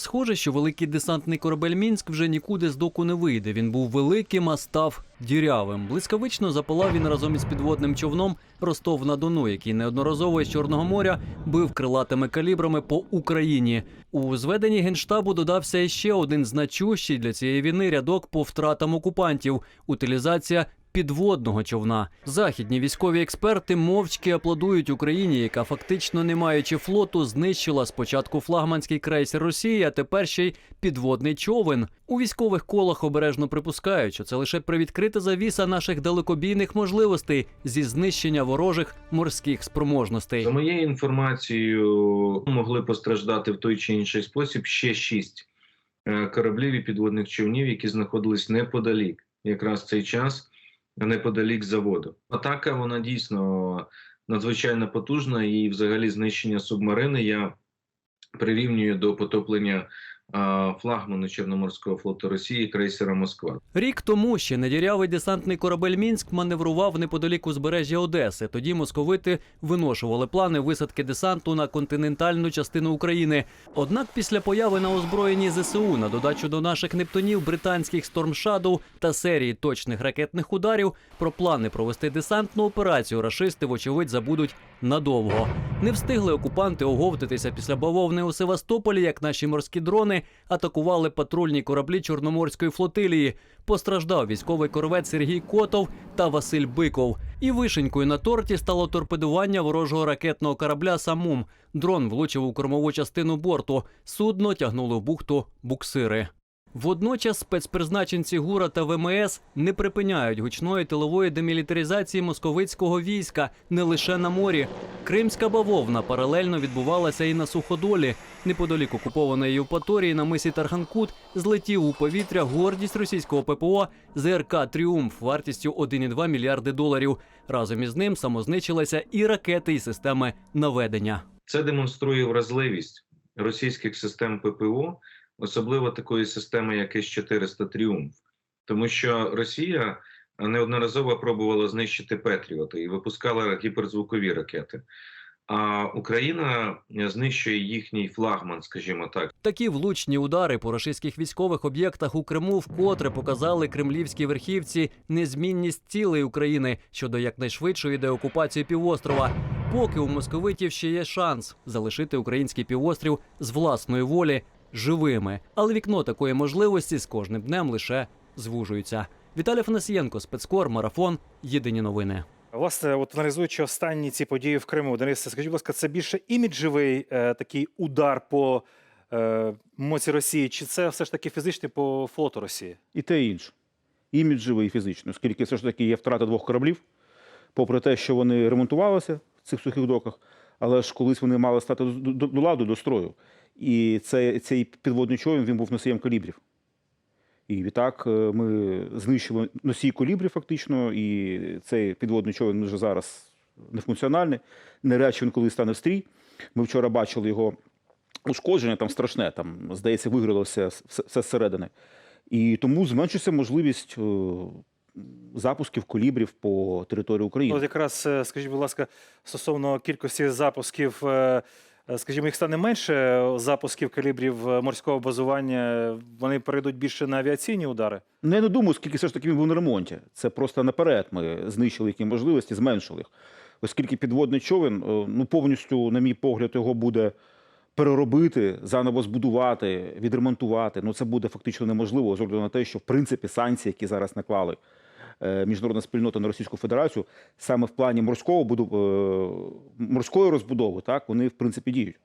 Схоже, що великий десантний корабель Мінськ вже нікуди з доку не вийде. Він був великим, а став дірявим. Блискавично запалав він разом із підводним човном Ростов на Дону, який неодноразово із Чорного моря бив крилатими калібрами по Україні. У зведенні генштабу додався іще один значущий для цієї війни рядок по втратам окупантів утилізація підводного човна. Західні військові експерти мовчки аплодують Україні, яка фактично не маючи флоту, знищила спочатку флагманський крейсер Росії, а тепер ще й підводний човен. У військових колах обережно припускають, що це лише привідкрита завіса наших далекобійних можливостей зі знищення ворожих морських спроможностей. За моєю інформацією, могли постраждати в той чи інший спосіб ще шість е, кораблів і підводних човнів, які знаходились неподалік, якраз цей час неподалік заводу. Атака вона дійсно надзвичайно потужна, і взагалі знищення субмарини я прирівнюю до потоплення флагману Чорноморського флоту Росії крейсера Москва. Рік тому ще недірявий десантний корабель Мінськ маневрував неподалік узбережжя Одеси. Тоді московити виношували плани висадки десанту на континентальну частину України. Однак після появи на озброєнні ЗСУ на додачу до наших нептунів британських Shadow та серії точних ракетних ударів про плани провести десантну операцію рашисти, вочевидь, забудуть надовго. Не встигли окупанти оговтатися після бавовни у Севастополі, як наші морські дрони атакували патрульні кораблі Чорноморської флотилії. Постраждав військовий корвет Сергій Котов та Василь Биков. І вишенькою на торті стало торпедування ворожого ракетного корабля Самум. Дрон влучив у кормову частину борту. Судно тягнули в бухту буксири. Водночас спецпризначенці ГУРа та ВМС не припиняють гучної тилової демілітаризації московицького війська не лише на морі. Кримська бавовна паралельно відбувалася і на суходолі. Неподалік окупованої Євпаторії на мисі Тарханкут злетів у повітря гордість російського ППО ЗРК Тріумф вартістю 1,2 мільярди доларів. Разом із ним самознищилися і ракети, і системи наведення. Це демонструє вразливість російських систем ППО, особливо такої системи, як С-400 Тріумф, тому що Росія неодноразово пробувала знищити Петріоти і випускала гіперзвукові ракети. А Україна знищує їхній флагман, скажімо так. Такі влучні удари по російських військових об'єктах у Криму вкотре показали кремлівській верхівці незмінність цілей України щодо якнайшвидшої деокупації півострова. Поки у московитів ще є шанс залишити український півострів з власної волі живими, але вікно такої можливості з кожним днем лише звужується. Віталій Фанасієнко, спецкор, марафон. Єдині новини. Власне, от аналізуючи останні ці події в Криму, Денис, скажіть, будь ласка, це більше іміджевий е, такий удар по е, моці Росії, чи це все ж таки фізичний по флоту Росії? і те інше. Іміджево і фізично, оскільки все ж таки є втрата двох кораблів, попри те, що вони ремонтувалися в цих сухих доках, але ж колись вони мали стати до, до, до ладу, до строю. І цей, цей підводний човен він був носієм калібрів. І відтак е, ми знищили носій калібрів фактично, і цей підводний човен вже зараз нефункціональний. Навряд чи він коли стане в стрій. Ми вчора бачили його ушкодження, там страшне, там, здається, вигрілося все все зсередини. І тому зменшується можливість е, запусків колібрів по території України. От якраз е, скажіть, будь ласка, стосовно кількості запусків, е, е, скажімо, їх стане менше запусків калібрів морського базування. Вони перейдуть більше на авіаційні удари. Ну, я не думаю, скільки все ж таки він був на ремонті. Це просто наперед ми знищили які можливості, зменшили їх. Оскільки підводний човен, ну повністю, на мій погляд, його буде переробити, заново збудувати, відремонтувати. Ну це буде фактично неможливо, з огляду на те, що в принципі санкції, які зараз наклали міжнародна спільнота на Російську Федерацію, саме в плані морського буду- е, морської розбудови, так вони в принципі діють.